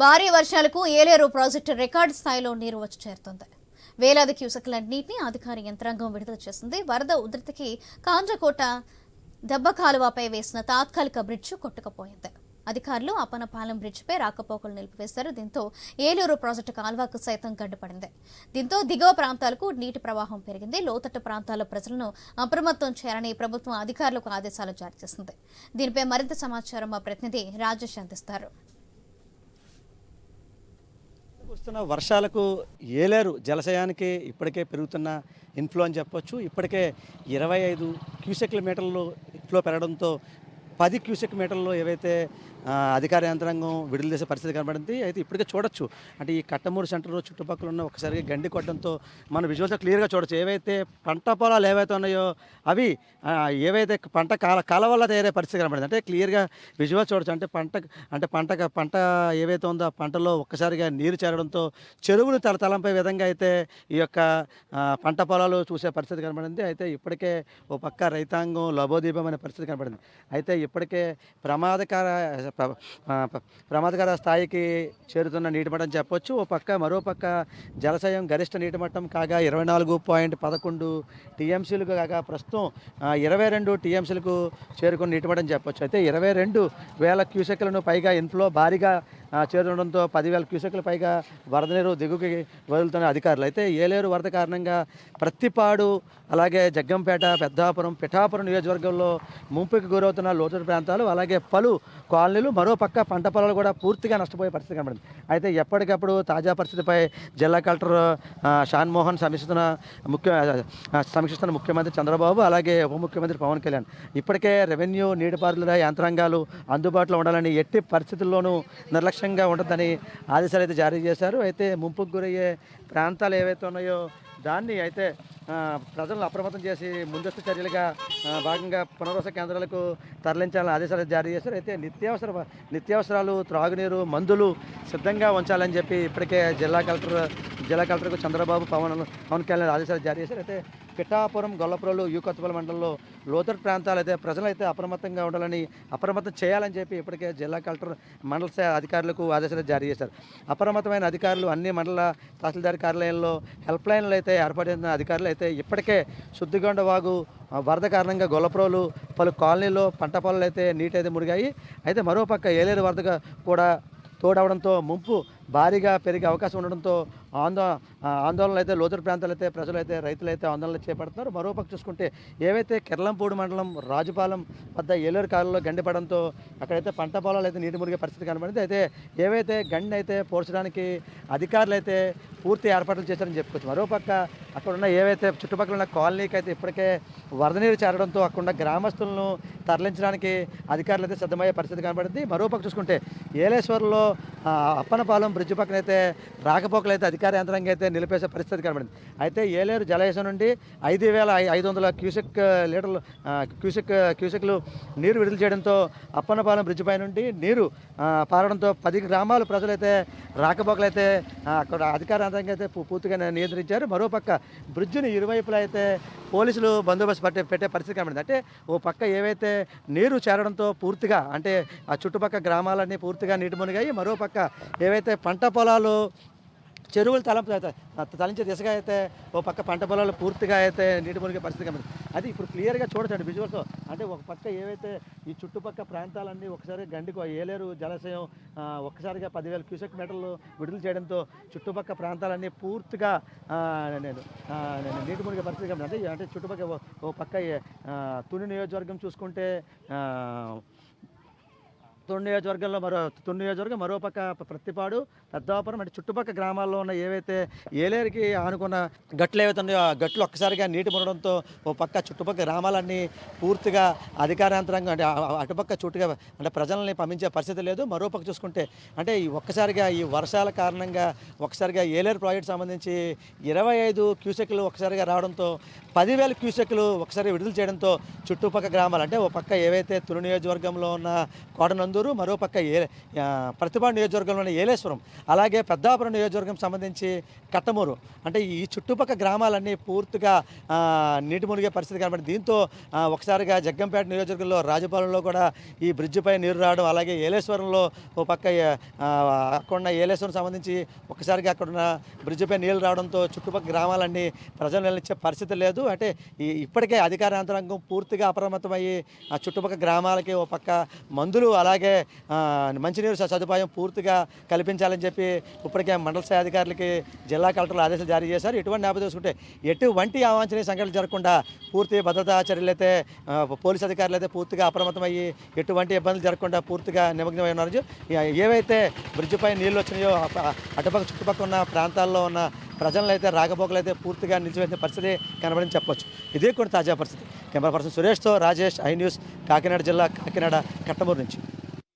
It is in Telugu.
భారీ వర్షాలకు ఏలేరు ప్రాజెక్టు రికార్డు స్థాయిలో నీరు వచ్చి చేరుతుంది. వేలాది క్యూసెక్ల నీటిని అధికార యంత్రాంగం విడుదల చేసింది. వరద ఉధృతికి కాంజకోట దెబ్బ కాలువపై వేసిన తాత్కాలిక బ్రిడ్జ్ కొట్టుకుపోయింది. అధికారులు అప్పనపాలెం బ్రిడ్జిపై రాకపోకలు నిలిపివేశారు. దీంతో ఏలూరు ప్రాజెక్టు కాల్వకు సైతం గడ్డుపడింది. దీంతో దిగువ ప్రాంతాలకు నీటి ప్రవాహం పెరిగింది. లోతట్టు ప్రాంతాల ప్రజలను అప్రమత్తం చేయాలని ప్రభుత్వం అధికారులకు ఆదేశాలు జారీ చేసింది. దీనిపై మరింత సమాచారం మా ప్రతినిధి రాజేష్ అందిస్తారు. కురుస్తున్న వర్షాలకు ఏలేరు జలాశయానికి ఇప్పటికే పెరుగుతున్న ఇన్ఫ్లో అని చెప్పొచ్చు. ఇప్పటికే ఇరవై ఐదు క్యూసెక్ల మీటర్లు ఇన్ఫ్లో పెరగడంతో పది క్యూసెక్ మీటర్లు ఏవైతే అధికార యంత్రాంగం విడుదల చేసే పరిస్థితి కనబడింది అయితే ఇప్పటికే చూడొచ్చు. అంటే ఈ కట్టమూరు సెంటర్లో చుట్టుపక్కల ఉన్న ఒకసారి గండి కొట్టడంతో మన విజువల్స్ క్లియర్గా చూడొచ్చు. ఏవైతే పంట పొలాలు ఏవైతే ఉన్నాయో అవి ఏవైతే పంట కాల కాల వల్ల తయారయ్యే పరిస్థితి కనబడింది. అంటే క్లియర్గా విజువల్ చూడొచ్చు. అంటే పంట అంటే పంట పంట ఏవైతే ఉందో ఆ పంటలో ఒక్కసారిగా నీరు చేరడంతో చెరువులు తల తలంపై విధంగా అయితే ఈ యొక్క పంట పొలాలు చూసే పరిస్థితి కనబడింది. అయితే ఇప్పటికే ఓ పక్క రైతాంగం లబోదీపం అనే పరిస్థితి కనబడింది. అయితే ఇప్పటికే ప్రమాదకర ప్ర- ప్రమాదకర స్థాయికి చేరుతున్న నీటి మట్టం చెప్పొచ్చు. ఓ పక్క మరో పక్క జలాశయం గరిష్ట నీటి మట్టం కాగా ఇరవై నాలుగు పాయింట్ పదకొండు టీఎంసీలకు కాగా ప్రస్తుతం ఇరవై రెండు టీఎంసీలకు చేరుకున్న నీటి మట్టం చెప్పొచ్చు. అయితే ఇరవై రెండు వేల క్యూసెక్లను పైగా ఇన్ఫ్లో భారీగా చేరుండడంతో పదివేల క్యూసెక్ల పైగా వరద నీరు దిగుకి వదులుతున్న అధికారులు. అయితే ఏలేరు వరద కారణంగా ప్రత్తిపాడు అలాగే జగ్గంపేట పెద్దాపురం పిఠాపురం నియోజకవర్గంలో ముంపుకి గురవుతున్న లోతట్టు ప్రాంతాలు అలాగే పలు కాలనీలు మరోపక్క పంట పొలాలు కూడా పూర్తిగా నష్టపోయే పరిస్థితి కనబడింది. అయితే ఎప్పటికప్పుడు తాజా పరిస్థితిపై జిల్లా కలెక్టర్ షాన్మోహన్ సమీక్షిస్తున్న ముఖ్య సమీక్షిస్తున్న ముఖ్యమంత్రి చంద్రబాబు అలాగే ఉప ముఖ్యమంత్రి పవన్ కళ్యాణ్. ఇప్పటికే రెవెన్యూ నీటిపారుదల యంత్రాంగాలు అందుబాటులో ఉండాలని ఎట్టి పరిస్థితుల్లోనూ నిర్లక్ష్యంగా ఉండదని ఆదేశాలు అయితే జారీ చేశారు. అయితే ముంపుకు గురయ్యే ప్రాంతాలు ఏవైతే ఉన్నాయో దాన్ని అయితే ప్రజలను అప్రమత్తం చేసి ముందస్తు చర్యలుగా భాగంగా పునర్వాస కేంద్రాలకు తరలించాలని ఆదేశాలు జారీ చేశారు. అయితే నిత్యావసర నిత్యావసరాలు త్రాగునీరు మందులు సిద్ధంగా ఉంచాలని చెప్పి ఇప్పటికే జిల్లా కలెక్టర్ జిల్లా కలెక్టర్కు చంద్రబాబు పవన్ పవన్ కళ్యాణ్ ఆదేశాలు జారీ చేశారు. అయితే పిఠాపురం గొల్లపురంలో యూకొత్తపల్లి మండలంలో లోతర్ ప్రాంతాలు అయితే ప్రజలైతే అప్రమత్తంగా ఉండాలని అప్రమత్తం చేయాలని చెప్పి ఇప్పటికే జిల్లా కలెక్టర్ మండల అధికారులకు ఆదేశాలు జారీ చేశారు. అప్రమత్తమైన అధికారులు అన్ని మండల తహసీల్దార్ కార్యాలయంలో హెల్ప్ లైన్లు అయితే చేసిన అధికారులు అయితే ఇప్పటికే శుద్ధిగొండ వాగు వరద కారణంగా గొల్లపురంలు పలు కాలనీలో పంట పొలాలు అయితే నీటైతే మురిగాయి అయితే మరోపక్క ఏలేరు వరదగా కూడా తోడవడంతో ముంపు భారీగా పెరిగే అవకాశం ఉండడంతో ఆందో ఆందోళనలు అయితే లోతు ప్రాంతాలు అయితే ప్రజలు అయితే రైతులు అయితే ఆందోళనలు చేపడుతున్నారు. మరోపక్క చూసుకుంటే ఏవైతే కిర్లంపూడి మండలం రాజుపాలెం వద్ద ఏలూరు కాలంలో గండిపడంతో అక్కడైతే పంట పొలాలు అయితే నీటి మురిగే పరిస్థితి కనబడింది. అయితే ఏవైతే గండి అయితే పోర్చడానికి అధికారులు అయితే పూర్తి ఏర్పాట్లు చేశారని చెప్పుకోవచ్చు. మరోపక్క అక్కడ ఉన్న ఏవైతే చుట్టుపక్కల ఉన్న కాలనీకి అయితే ఇప్పటికే వరద నీరు చేరడంతో అక్కడ ఉన్న గ్రామస్తులను తరలించడానికి అధికారులు అయితే సిద్ధమయ్యే పరిస్థితి కనబడింది. మరోపక్క చూసుకుంటే ఏలేశ్వర్లో అప్పనపాలెం బ్రిడ్జ్ పక్కన అయితే రాకపోకలు అయితే అధికార యంత్రాంగం అయితే నిలిపేసే పరిస్థితి కనబడింది. అయితే ఏలేరు జలాశయం నుండి ఐదు వేల ఐదు వందల క్యూసెక్ లీటర్లు క్యూసెక్ క్యూసెక్లు నీరు విడుదల చేయడంతో అప్పన్నపాలెం బ్రిడ్జ్ పై నుండి నీరు పారడంతో పది గ్రామాల ప్రజలైతే రాకపోకలు అయితే అక్కడ అధికార యంత్రాంగం అయితే పూ- పూర్తిగా నియంత్రించారు. మరోపక్క బ్రిడ్జిని ఇరువైపులా అయితే పోలీసులు బందోబస్తు పట్టే పెట్టే పరిస్థితి కనబడింది. అంటే ఓ పక్క ఏవైతే నీరు చేరడంతో పూర్తిగా అంటే ఆ చుట్టుపక్కల గ్రామాలన్నీ పూర్తిగా నీటి మునిగాయి మరో పక్క ఏవైతే పంట పొలాలు చెరువులు తలంపు తలించే దిశగా అయితే ఓ పక్క పంట పొలాలు పూర్తిగా అయితే నీటి మునిగే పరిస్థితి కనిపిస్తుంది అది ఇప్పుడు క్లియర్గా చూడొచ్చండి విజువల్స్ అంటే ఒక పక్క ఏవైతే ఈ చుట్టుపక్క ప్రాంతాలన్నీ ఒకసారి గండికి ఏలేరు జలాశయం ఒక్కసారిగా పదివేల క్యూసెక్ మీటర్లు విడుదల చేయడంతో చుట్టుపక్క ప్రాంతాలన్నీ పూర్తిగా నేను నీటి మునిగే పరిస్థితి కనిపిస్తుంది అంటే అంటే చుట్టుపక్కల ఓ- పక్క తుని నియోజకవర్గం చూసుకుంటే ఆ, నియోజకవర్గంలో మరో తుని నియోజకవర్గం మరో పక్క పెద్దవాపురం పెద్దాపురం అంటే చుట్టుపక్కల గ్రామాల్లో ఉన్న ఏవైతే ఏలేరుకి ఆనుకున్న గట్లు ఏవైతే ఉన్నాయో ఆ గట్లు ఒక్కసారిగా నీటి మునడంతో ఓ పక్క చుట్టుపక్కల గ్రామాలన్నీ పూర్తిగా అధికారాంతరంగా అంటే అటుపక్క చుట్టుగా అంటే ప్రజల్ని పంపించే పరిస్థితి లేదు. మరో పక్క చూసుకుంటే అంటే ఈ ఒక్కసారిగా ఈ వర్షాల కారణంగా ఒకసారిగా ఏలేరు ప్రాజెక్ట్ సంబంధించి ఇరవై ఐదు క్యూసెక్లు ఒకసారిగా రావడంతో పదివేల క్యూసెక్లు ఒకసారి విడుదల చేయడంతో చుట్టుపక్కల గ్రామాలు అంటే ఓ పక్క ఏవైతే తులు నియోజకవర్గంలో ఉన్న కోడనందూరు మరో మరోపక్క ఏ ప్రతిభా నియోజకవర్గంలో ఉన్న ఏలేశ్వరం అలాగే పెద్దాపురం నియోజకవర్గం సంబంధించి కట్టమూరు. అంటే ఈ చుట్టుపక్కల గ్రామాలన్నీ పూర్తిగా నీటి మునిగే పరిస్థితి కనబడి దీంతో ఒకసారిగా జగ్గంపేట నియోజకవర్గంలో రాజపాలెంలో కూడా ఈ బ్రిడ్జిపై నీరు రావడం అలాగే ఏలేశ్వరంలో ఓ పక్క అక్కడున్న అక్కడ ఉన్న ఏలేశ్వరం సంబంధించి ఒకసారిగా అక్కడ ఉన్న బ్రిడ్జిపై నీళ్ళు రావడంతో చుట్టుపక్కల గ్రామాలన్నీ ప్రజలు నిలిచే పరిస్థితి లేదు. అంటే ఈ ఇప్పటికే అధికార యంత్రాంగం పూర్తిగా అప్రమత్తమయ్యి ఆ చుట్టుపక్కల గ్రామాలకి ఓ పక్క మందులు అలాగే మంచినీరు సదుపాయం పూర్తిగా కల్పించాలని చెప్పి ఇప్పటికే మండల స్థాయి అధికారులకి జిల్లా కలెక్టర్లు ఆదేశాలు జారీ చేశారు. ఎటువంటి నేపథ్యం చూసుకుంటే ఎటువంటి అవాంఛనీయ సంఘటనలు జరగకుండా పూర్తి భద్రతా చర్యలు అయితే పోలీసు పోలీస్ అధికారులు అయితే పూర్తిగా అప్రమత్తమయ్యి ఎటువంటి ఇబ్బందులు జరగకుండా పూర్తిగా నిమగ్నమై ఉన్నారు. ఏవైతే బ్రిడ్జిపై నీళ్ళు వచ్చినాయో అటుపక్క చుట్టుపక్కల ఉన్న ప్రాంతాల్లో ఉన్న ప్రజలను అయితే రాకపోకలు అయితే పూర్తిగా నిలిచివేసిన పరిస్థితి కనబడని చెప్పొచ్చు. ఇదే కూడా తాజా పరిస్థితి. కెమెరా పర్సన్ సురేష్తో రాజేష్ ఐ న్యూస్ కాకినాడ జిల్లా కాకినాడ కట్టమూరు నుంచి.